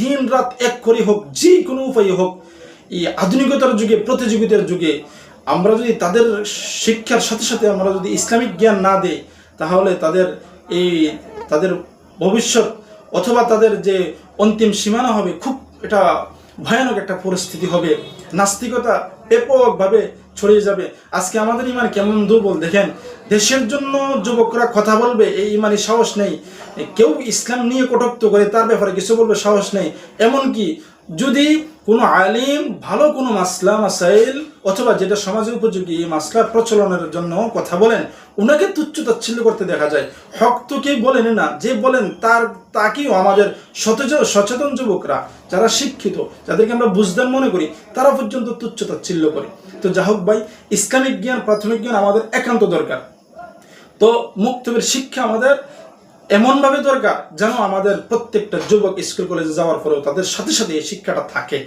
দিন রাত এক করে হোক যে কোনো উপায়ে হোক, এই আধুনিকতার যুগে, প্রতিযোগিতার যুগে, আমরা যদি তাদের শিক্ষার সাথে সাথে আমরা যদি ইসলামিক জ্ঞান না দেই, তাহলে তাদের এই তাদের ভবিষ্যৎ অথবা তাদের যে অন্তিম সীমানা হবে, খুব এটা ভয়ানক একটা পরিস্থিতি হবে। নাস্তিকতা ব্যাপকভাবে ছড়িয়ে যাবে। আজকে আমাদের ইমান কেমন দুর্বল, দেখেন। দেশের জন্য যুবকরা কথা বলবে, এই ইমানে সাহস নেই। কেউ ইসলাম নিয়ে কটুক্ত করে তার ব্যাপারে কিছু বলবে, সাহস নেই। এমনকি যদি কোনো আলিম ভালো কোনো মাসলা, মাসাইল অথবা যেটা সমাজে উপযোগী মাসলা প্রচলনের জন্য কথা বলেন ওনাকে তুচ্ছ তাচ্ছিল্য করতে দেখা যায়। হক তো বলেন না, যে বলেন তার তাকেও আমাদের সচেতন সচেতন যুবকরা, যারা শিক্ষিত, যাদেরকে আমরা বুঝদান মনে করি, তারা পর্যন্ত তুচ্ছ তাচ্ছিল্য করে। তো যা হোক ভাই, ইসলামিক জ্ঞান, প্রাথমিক জ্ঞান আমাদের একান্ত দরকার। তো মুক্তবের শিক্ষা আমাদের এমনভাবে দরকার যেন আমাদের প্রত্যেকটা যুবক স্কুল কলেজে যাওয়ার পরেও তাদের সাথে সাথে এই শিক্ষাটা থাকে।